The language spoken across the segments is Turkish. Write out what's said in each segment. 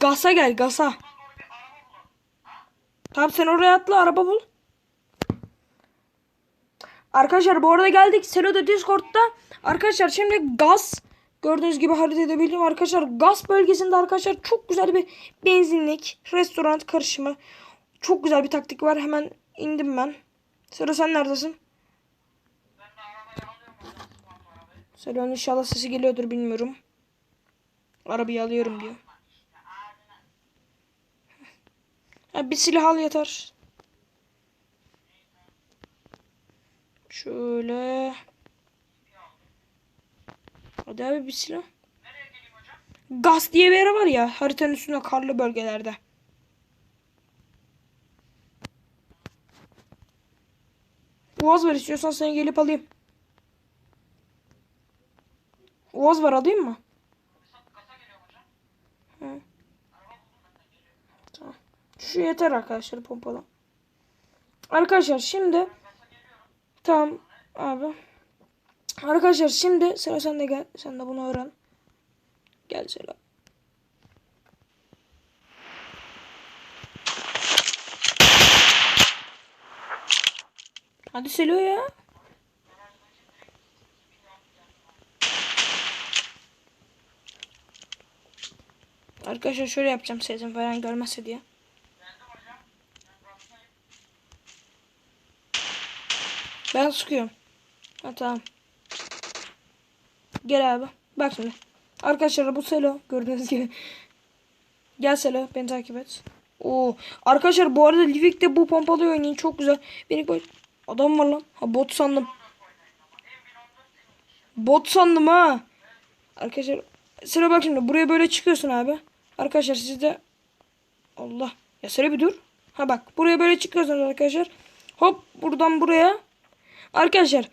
Gasa gel gasa. Tamam sen oraya atla araba bul. Arkadaşlar bu arada geldik. Selo'da Discord'da. Arkadaşlar şimdi gaz. Gördüğünüz gibi haritada bildim arkadaşlar. Gaz bölgesinde arkadaşlar çok güzel bir benzinlik, restoran karışımı. Çok güzel bir taktik var. Hemen indim ben. Selo sen neredesin? Selo'nun inşallah sesi geliyordur bilmiyorum. Arabayı alıyorum diyor. Ha, bir silah al yeter. Şöyle. Hadi abi bir silah. Gaz diye bir yer var ya haritanın üstünde karlı bölgelerde. Uaz var istiyorsan seni gelip alayım. Uaz var alayım mı? Hı. Tamam. Şu yeter arkadaşlar pompalı. Arkadaşlar şimdi tamam abi. Arkadaşlar şimdi sıra sen de gel. Sen de bunu öğren. Gel Selo. Hadi Selo ya. Arkadaşlar şöyle yapacağım sesim falan görmezse diye. Ben sıkıyorum. Ha tamam. Gel abi. Bak şimdi. Arkadaşlar bu Selo gördüğünüz gibi. Gel Selo beni takip et. Oo. Arkadaşlar bu arada Livik'te bu pompalı oynayın çok güzel. Beni koy. Adam var lan. Ha bot sandım. Bot sandım ha. Arkadaşlar Selo bak şimdi buraya böyle çıkıyorsun abi. Arkadaşlar siz de Allah. Ya Selo bir dur. Ha bak buraya böyle çıkıyorsunuz arkadaşlar. Hop buradan buraya. Arkadaşlar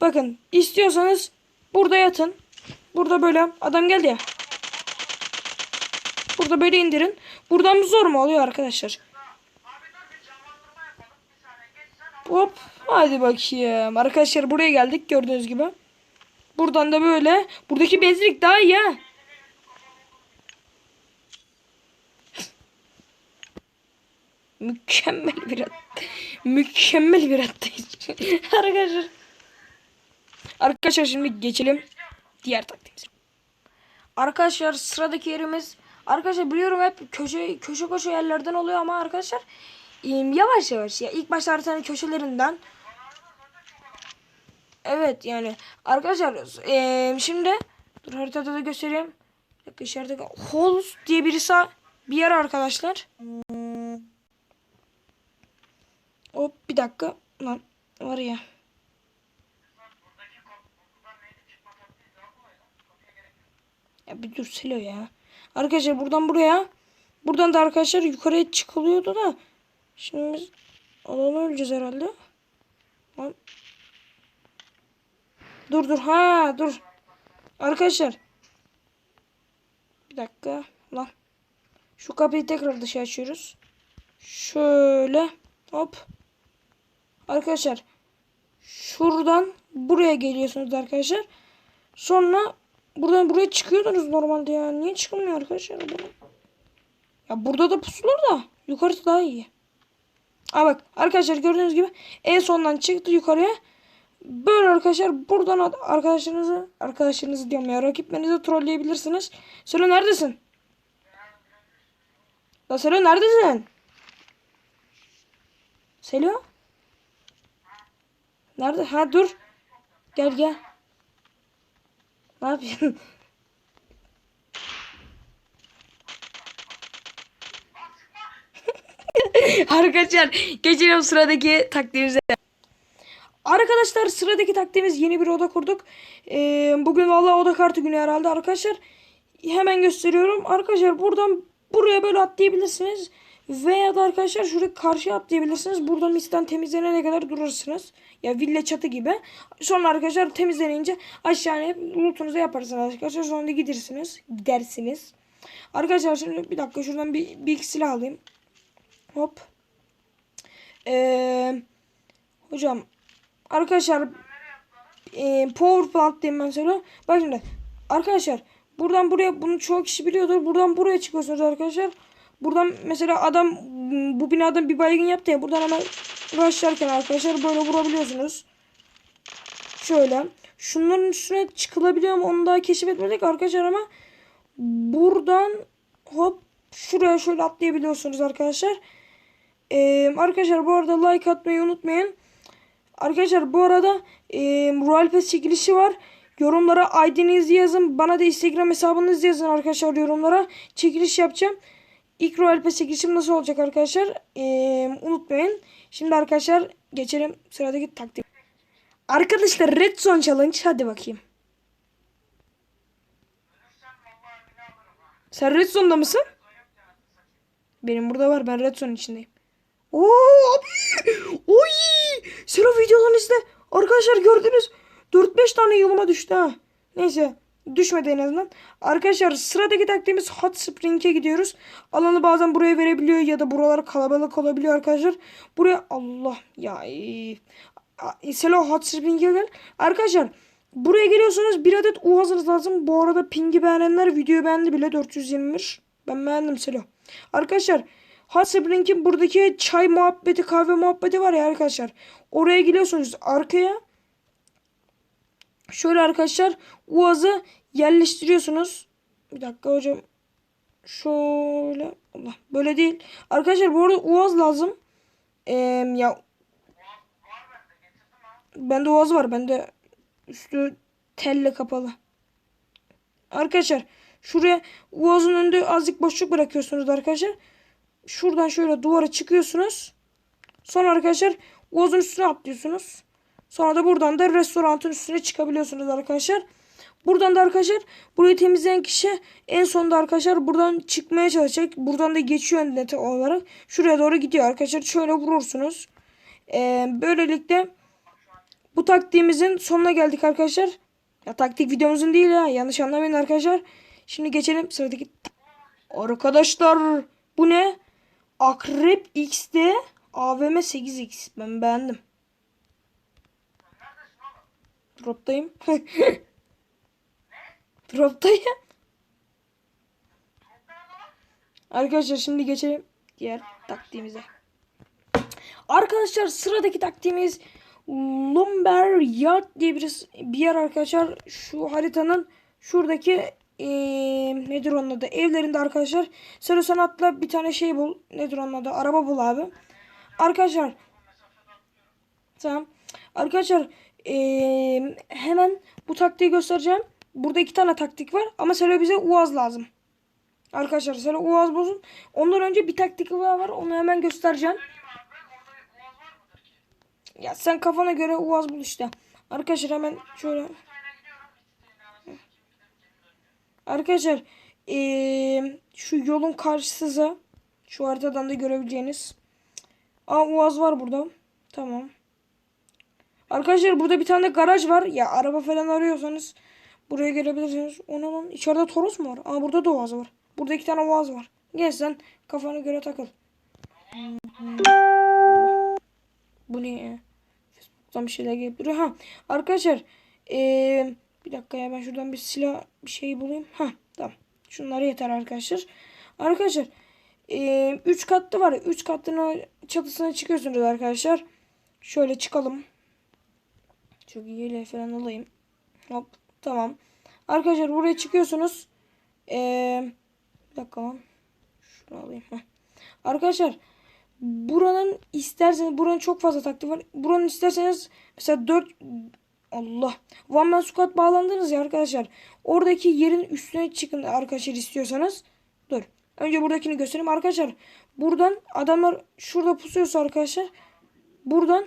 bakın istiyorsanız burada yatın. Burada böyle adam geldi ya. Burada böyle indirin. Buradan zor mu oluyor arkadaşlar? Hop hadi bakayım. Arkadaşlar buraya geldik gördüğünüz gibi. Buradan da böyle. Buradaki benzinlik daha iyi ha. Mükemmel bir at. Mükemmel bir atlayış. Arkadaşlar. Arkadaşlar şimdi geçelim diğer taktiğimize. Arkadaşlar sıradaki yerimiz arkadaşlar biliyorum hep köşe köşe köşe yerlerden oluyor ama arkadaşlar yavaş yavaş ya ilk başta haritanın köşelerinden Evet yani arkadaşlar em, şimdi dur haritada da göstereyim. Bir dakika içeride Holes diye birisi bir yer arkadaşlar. Hop bir dakika lan var ya. Ya bir dur Selo ya. Arkadaşlar buradan buraya. Buradan da arkadaşlar yukarıya çıkılıyordu da. Şimdi biz alanı öleceğiz herhalde. Lan. Dur dur ha dur. Arkadaşlar. Bir dakika lan. Şu kapıyı tekrar dışarı açıyoruz. Şöyle hop. Arkadaşlar şuradan buraya geliyorsunuz arkadaşlar. Sonra buradan buraya çıkıyordunuz normalde ya. Niye çıkılmıyor arkadaşlar? Ya burada da pusulur da yukarısı daha iyi. Aa bak arkadaşlar gördüğünüz gibi en sondan çıktı yukarıya. Böyle arkadaşlar buradan ad- arkadaşlarınızı arkadaşlarınızı diyorum ya rakiplerinizi trolleyebilirsiniz. Selo neredesin? La Selo neredesin? Selo? Nerede? Ha dur. Gel gel. Ne yapıyorsun? Arkadaşlar geçelim sıradaki taktiğimize. Arkadaşlar sıradaki taktiğimiz yeni bir oda kurduk. Ee, bugün vallahi oda kartı günü herhalde arkadaşlar. Hemen gösteriyorum. Arkadaşlar buradan buraya böyle atlayabilirsiniz. Veya da arkadaşlar şuraya karşıya atlayabilirsiniz. Buradan misten temizlenene kadar durursunuz. Ya villa çatı gibi. Sonra arkadaşlar temizlenince aşağıya lootunuzu yaparsınız arkadaşlar. Sonra da gidersiniz. Gidersiniz. Arkadaşlar şimdi bir dakika şuradan bir, bir iki silah alayım. Hop. Ee, hocam arkadaşlar e, power plant diyeyim ben sana. Bak şimdi arkadaşlar Buradan buraya bunu çoğu kişi biliyordur. Buradan buraya çıkıyorsunuz arkadaşlar. Buradan mesela adam bu binadan bir baygın yaptı ya. Buradan hemen rushlarken arkadaşlar böyle vurabiliyorsunuz. Şöyle. Şunların üstüne çıkılabiliyor mu onu daha keşfetmedik arkadaşlar ama buradan hop şuraya şöyle atlayabiliyorsunuz arkadaşlar. Ee, arkadaşlar bu arada like atmayı unutmayın. Arkadaşlar bu arada e, Royal Pass çekilişi var. Yorumlara ID'nizi yazın. Bana da Instagram hesabınızı yazın arkadaşlar yorumlara. Çekiliş yapacağım. İlk Royal Pass çekilişim nasıl olacak arkadaşlar? Ee, unutmayın. Şimdi arkadaşlar geçelim sıradaki taktik. Arkadaşlar Red Zone Challenge hadi bakayım. Sen Red Zone'da mısın? Benim burada var. Ben Red Zone içindeyim. Oo abi. Oy. Selo videolarını izle. Arkadaşlar gördünüz. 4-5 tane yılıma düştü ha. Neyse. Düşmedi en azından. Arkadaşlar sıradaki taktiğimiz Hot Spring'e gidiyoruz. Alanı bazen buraya verebiliyor ya da buralar kalabalık olabiliyor arkadaşlar. Buraya Allah ya. Selo Hot Spring'e gel. Arkadaşlar buraya geliyorsunuz. Bir adet UAZ'ınız lazım. Bu arada pingi beğenenler videoyu beğendi bile 421. Ben beğendim Selo. Arkadaşlar Hot Spring'in buradaki çay muhabbeti kahve muhabbeti var ya arkadaşlar. Oraya geliyorsunuz arkaya. Şöyle arkadaşlar Uaz'ı yerleştiriyorsunuz. Bir dakika hocam. Şöyle. Allah böyle değil. Arkadaşlar bu arada Uaz lazım. Ee, ya Bende Uaz var. Bende üstü telle kapalı. Arkadaşlar şuraya Uaz'ın önünde azıcık boşluk bırakıyorsunuz arkadaşlar. Şuradan şöyle duvara çıkıyorsunuz. Sonra arkadaşlar Uaz'ın üstüne atlıyorsunuz. Sonra da buradan da restoranın üstüne çıkabiliyorsunuz arkadaşlar. Buradan da arkadaşlar burayı temizleyen kişi en sonunda arkadaşlar buradan çıkmaya çalışacak. Buradan da geçiyor net olarak. Şuraya doğru gidiyor arkadaşlar. Şöyle vurursunuz. Ee, böylelikle bu taktiğimizin sonuna geldik arkadaşlar. Ya taktik videomuzun değil ya. Yanlış anlamayın arkadaşlar. Şimdi geçelim sıradaki. Arkadaşlar bu ne? Akrep X'de AVM 8X. Ben beğendim. Drop'tayım. Drop'tayım. Arkadaşlar şimdi geçelim diğer taktiğimize. Arkadaşlar sıradaki taktiğimiz Lumber Yard diye bir, bir yer arkadaşlar. Şu haritanın şuradaki eee nedir onun adı? Evlerinde arkadaşlar. Sarı sanatla bir tane şey bul. Nedir onun adı? Araba bul abi. Arkadaşlar. Tamam. Arkadaşlar eee, hemen bu taktiği göstereceğim. Burada iki tane taktik var. Ama Selo bize Uaz lazım. Arkadaşlar Selo Uaz bozun. Ondan önce bir taktik daha var. Onu hemen göstereceğim. Ya sen kafana göre Uaz bul işte. Arkadaşlar hemen şöyle. Arkadaşlar eee, şu yolun karşısı şu haritadan da görebileceğiniz. Aa Uaz var burada. Tamam. Arkadaşlar burada bir tane garaj var. Ya araba falan arıyorsanız buraya gelebilirsiniz. Ona lan içeride Toros mu var? Aa burada da Uaz var. Burada iki tane Uaz var. Gel sen kafana göre takıl. Bu ne ya? Facebook'tan bir şeyler gelip duruyor. Ha arkadaşlar eee, bir dakika ya ben şuradan bir silah bir şey bulayım. Ha tamam. Şunlar yeter arkadaşlar. Arkadaşlar eee 3 katlı var. 3 katlının çatısına çıkıyorsunuz arkadaşlar. Şöyle çıkalım. Çok iyi falan alayım. Hop tamam. Arkadaşlar buraya çıkıyorsunuz. Eee bir dakika lan. Şunu alayım. Heh. Arkadaşlar buranın isterseniz buranın çok fazla taktiği var. Buranın isterseniz mesela 4 Allah. One Man Squad bağlandınız ya arkadaşlar. Oradaki yerin üstüne çıkın arkadaşlar istiyorsanız. Dur. Önce buradakini göstereyim arkadaşlar. Buradan adamlar şurada pusuyorsa arkadaşlar. Buradan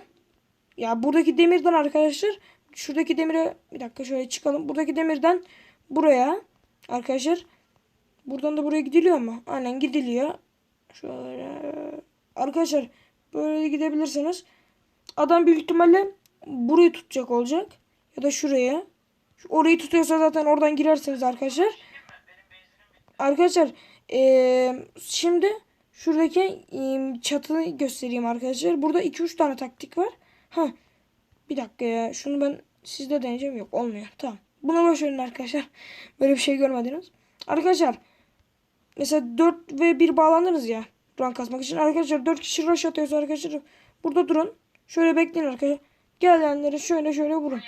ya buradaki demirden arkadaşlar. Şuradaki demire bir dakika şöyle çıkalım. Buradaki demirden buraya arkadaşlar. Buradan da buraya gidiliyor mu? Aynen gidiliyor. Şöyle arkadaşlar böyle gidebilirsiniz. Adam büyük ihtimalle burayı tutacak olacak. Ya da şuraya. Şu- Orayı tutuyorsa zaten oradan girersiniz arkadaşlar. Arkadaşlar eee, şimdi şuradaki eee, çatıyı göstereyim arkadaşlar. Burada 2-3 tane taktik var. Ha bir dakika ya. Şunu ben sizde deneyeceğim. Yok olmuyor. Tamam. Bunu boş verin arkadaşlar. Böyle bir şey görmediniz. Arkadaşlar mesela 4 ve 1 bağlandınız ya. Rank kasmak için. Arkadaşlar 4 kişi rush atıyoruz arkadaşlar. Burada durun. Şöyle bekleyin arkadaşlar. Gelenleri şöyle şöyle vurun.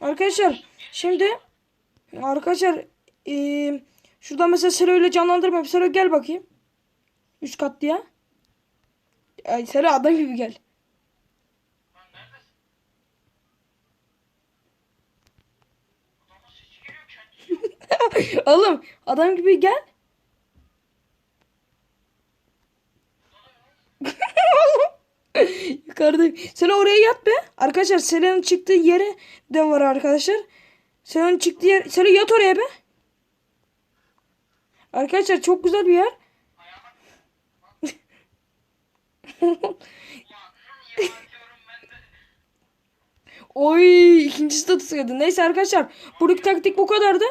Arkadaşlar şimdi arkadaşlar eee şuradan mesela Selo ile canlandırma. Selo gel bakayım. Üst kat diye. Ay Selo adam gibi gel. Lan neredesin? Adamın sesi geliyor kendi. Oğlum adam gibi gel. Yukarıda. Sen oraya yat be. Arkadaşlar Selen'in çıktığı yere de var arkadaşlar. Selen'in çıktığı yer. Selen yat oraya be. Arkadaşlar çok güzel bir yer. Oy ikinci statüsü geldi. Neyse arkadaşlar buradaki taktik bu kadardı.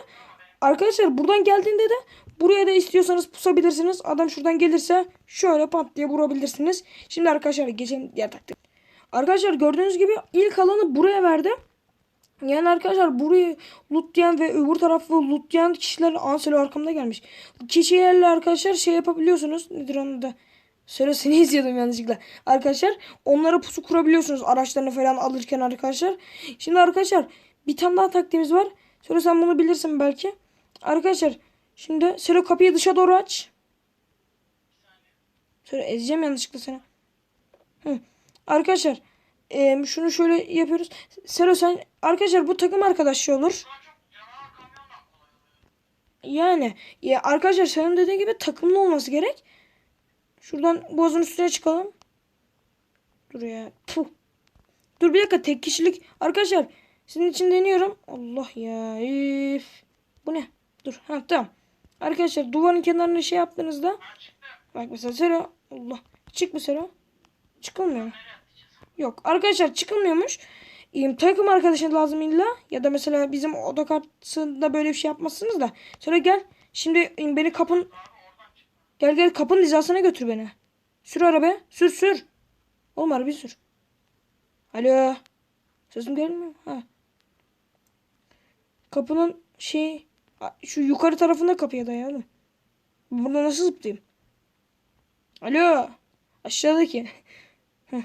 Arkadaşlar buradan geldiğinde de buraya da istiyorsanız pusabilirsiniz. Adam şuradan gelirse şöyle pat diye vurabilirsiniz. Şimdi arkadaşlar geçelim diğer taktik. Arkadaşlar gördüğünüz gibi ilk alanı buraya verdi. Yani arkadaşlar burayı lootlayan ve öbür tarafı lootlayan kişiler Anselo arkamda gelmiş. Kişilerle arkadaşlar şey yapabiliyorsunuz. Nedir onun da? Söylesini izliyordum yanlışlıkla. Arkadaşlar onlara pusu kurabiliyorsunuz araçlarını falan alırken arkadaşlar. Şimdi arkadaşlar bir tane daha taktiğimiz var. Söyle sen bunu bilirsin belki. Arkadaşlar şimdi Selo kapıyı dışa doğru aç. Söyle ezeceğim yanlışlıkla seni. Hı. Arkadaşlar em, şunu şöyle yapıyoruz. Selo sen arkadaşlar bu takım arkadaşı olur. Yani ya arkadaşlar senin dediğin gibi takımlı olması gerek. Şuradan boğazın üstüne çıkalım. Dur ya. Puh. Dur bir dakika tek kişilik. Arkadaşlar sizin için deniyorum. Allah ya. Üf. Bu ne? Dur. Ha tamam. Arkadaşlar duvarın kenarına şey yaptığınızda bak mesela Sero Allah. Çık mı Sero? Çıkılmıyor mu? Yok. Arkadaşlar çıkılmıyormuş. Ee, takım arkadaşı lazım illa. Ya da mesela bizim oda kartında böyle bir şey yapmazsınız da. Sonra gel. Şimdi beni kapın. Gel gel kapının hizasına götür beni. Sür araba. Sür sür. Oğlum arabayı sür. Alo. Sesim gelmiyor. Ha. Kapının şey şu yukarı tarafında kapıya dayalı. Burada nasıl zıplayayım? Alo. Aşağıdaki.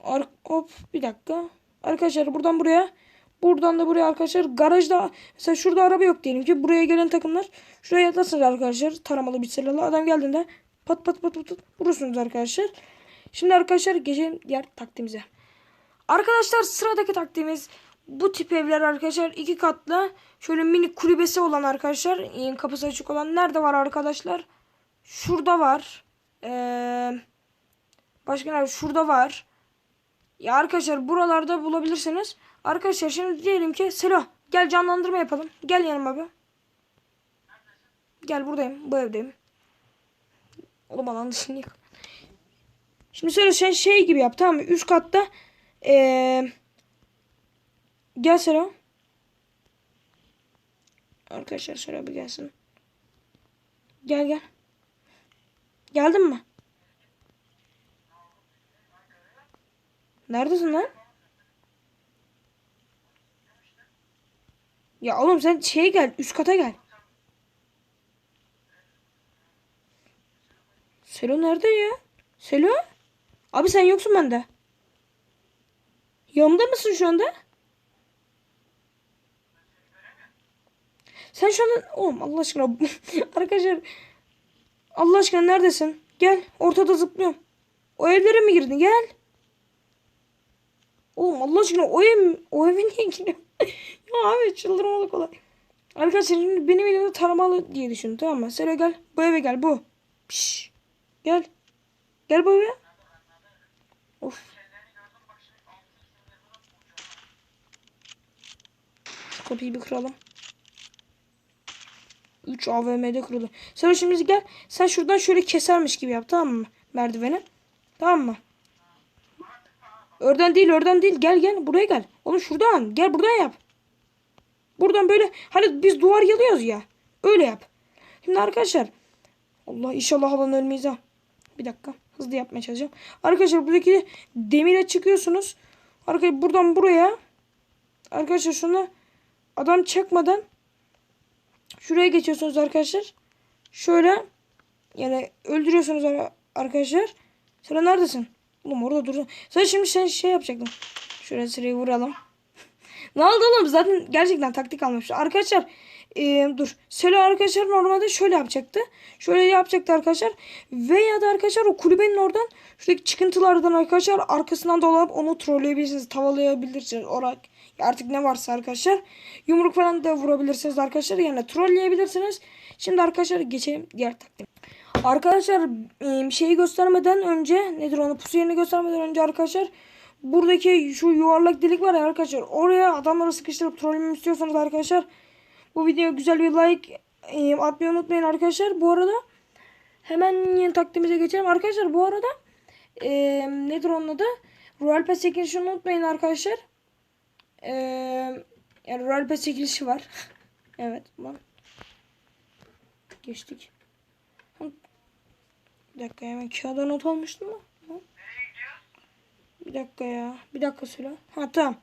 Ar hop bir dakika. Arkadaşlar buradan buraya. Buradan da buraya arkadaşlar. Garajda mesela şurada araba yok diyelim ki. Buraya gelen takımlar şuraya yatlasınız arkadaşlar. Taramalı bir silahla. Adam geldiğinde pat pat pat pat, pat vurursunuz arkadaşlar. Şimdi arkadaşlar geçelim diğer taktiğimize. Arkadaşlar sıradaki taktiğimiz bu tip evler arkadaşlar iki katlı şöyle mini kulübesi olan arkadaşlar kapısı açık olan nerede var arkadaşlar? Şurada var. Ee, başka nerede? Şurada var. Ya arkadaşlar buralarda bulabilirsiniz. Arkadaşlar şimdi diyelim ki Selo gel canlandırma yapalım. Gel yanıma bir. Gel buradayım. Bu evdeyim. Oğlum alan dışını. Şimdi Selo sen şey gibi yap tamam mı? Üst katta ee, gel Selo. Arkadaşlar şöyle bir gelsin. Gel gel. Geldin mi? Neredesin lan? Ya oğlum sen şeye gel. Üst kata gel. Selo nerede ya? Selo? Abi sen yoksun bende. Yanımda mısın şu anda? Sen şu anda... Oğlum Allah aşkına. Arkadaşlar. Allah aşkına neredesin? Gel. Ortada zıplıyorum. O evlere mi girdin? Gel. Oğlum Allah aşkına o ev, o eve niye giriyorsun? ya abi çıldırmalı kolay. Arkadaşlar şimdi benim elimde taramalı diye düşün tamam mı? Selo gel. Bu eve gel bu. Piş. Gel. Gel bu eve. Of. Kapıyı bir kıralım. 3 AVM'de kırıldı. Sen şimdi gel. Sen şuradan şöyle kesermiş gibi yap tamam mı? Merdiveni. Tamam mı? Oradan değil oradan değil. Gel gel buraya gel. Oğlum şuradan. Gel buradan yap. Buradan böyle hani biz duvar yalıyoruz ya. Öyle yap. Şimdi arkadaşlar. Allah inşallah halan ölmeyiz ha. Bir dakika. Hızlı yapmaya çalışacağım. Arkadaşlar buradaki demire çıkıyorsunuz. Arkadaşlar buradan buraya. Arkadaşlar şunu adam çekmeden şuraya geçiyorsunuz arkadaşlar. Şöyle yani öldürüyorsunuz ar- arkadaşlar. Sıra neredesin? Oğlum orada dur. Sen şimdi sen şey yapacaktın. Şöyle sırayı vuralım. ne oldu oğlum? Zaten gerçekten taktik almış. Arkadaşlar eee, dur. Selo arkadaşlar normalde şöyle yapacaktı. Şöyle yapacaktı arkadaşlar. Veya da arkadaşlar o kulübenin oradan şuradaki çıkıntılardan arkadaşlar arkasından dolanıp onu trolleyebilirsiniz. Tavalayabilirsiniz. Orak artık ne varsa arkadaşlar. Yumruk falan da vurabilirsiniz arkadaşlar. Yani trolleyebilirsiniz. Şimdi arkadaşlar geçelim diğer taktik. Arkadaşlar e, şeyi göstermeden önce nedir onu pusu yerini göstermeden önce arkadaşlar buradaki şu yuvarlak delik var ya arkadaşlar oraya adamları sıkıştırıp trollememi istiyorsanız arkadaşlar bu videoya güzel bir like e, atmayı unutmayın arkadaşlar. Bu arada hemen yeni taktiğimize geçelim arkadaşlar. Bu arada e, nedir onun adı? Royal Pass çekilişini unutmayın arkadaşlar. E, yani Royal Pass çekilişi var. evet. Lan. Geçtik. Bir dakika hemen kağıda not almıştım mı? Hı? Bir dakika ya. Bir dakika söyle. Ha tamam.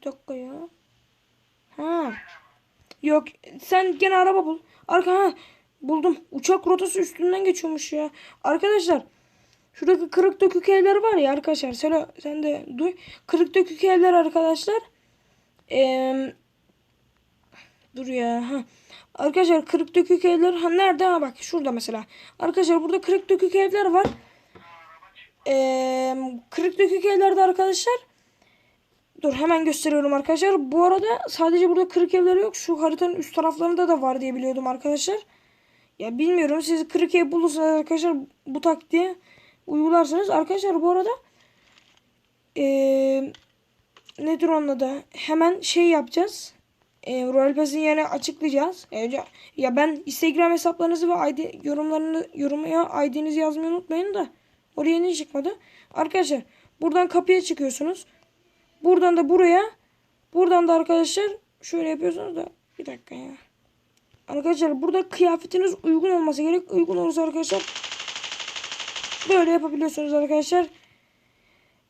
Bir dakika ya. Ha. Yok sen gene araba bul. Arka ha. Buldum. Uçak rotası üstünden geçiyormuş ya. Arkadaşlar şuradaki kırık dökük evler var ya arkadaşlar. Söyle sen de duy. Kırık dökük evler arkadaşlar. Eee Dur ya. Ha. Arkadaşlar kırık dökük evler ha nerede? Ha bak şurada mesela. Arkadaşlar burada kırık dökük evler var. Ee, kırık dökük evlerde arkadaşlar. Dur hemen gösteriyorum arkadaşlar. Bu arada sadece burada kırık evler yok. Şu haritanın üst taraflarında da var diye biliyordum arkadaşlar. Ya bilmiyorum. Siz kırık ev bulursanız arkadaşlar bu taktiği uygularsınız. Arkadaşlar bu arada ee, nedir onun adı? Hemen şey yapacağız e, Royal Pass'in yerine açıklayacağız. E, ya ben Instagram hesaplarınızı ve ID yorumlarını yorumaya ID'nizi yazmayı unutmayın da oraya ne çıkmadı? Arkadaşlar buradan kapıya çıkıyorsunuz. Buradan da buraya buradan da arkadaşlar şöyle yapıyorsunuz da bir dakika ya. Arkadaşlar burada kıyafetiniz uygun olması gerek. Uygun olursa arkadaşlar böyle yapabiliyorsunuz arkadaşlar.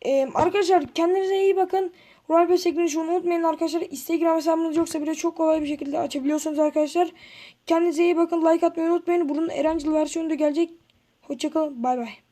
Ee, arkadaşlar kendinize iyi bakın. Royal Pass çekilişi unutmayın arkadaşlar. Instagram hesabınız yoksa bile çok kolay bir şekilde açabiliyorsunuz arkadaşlar. Kendinize iyi bakın. Like atmayı unutmayın. Bunun Erencil versiyonu da gelecek. Hoşçakalın. Bay bay.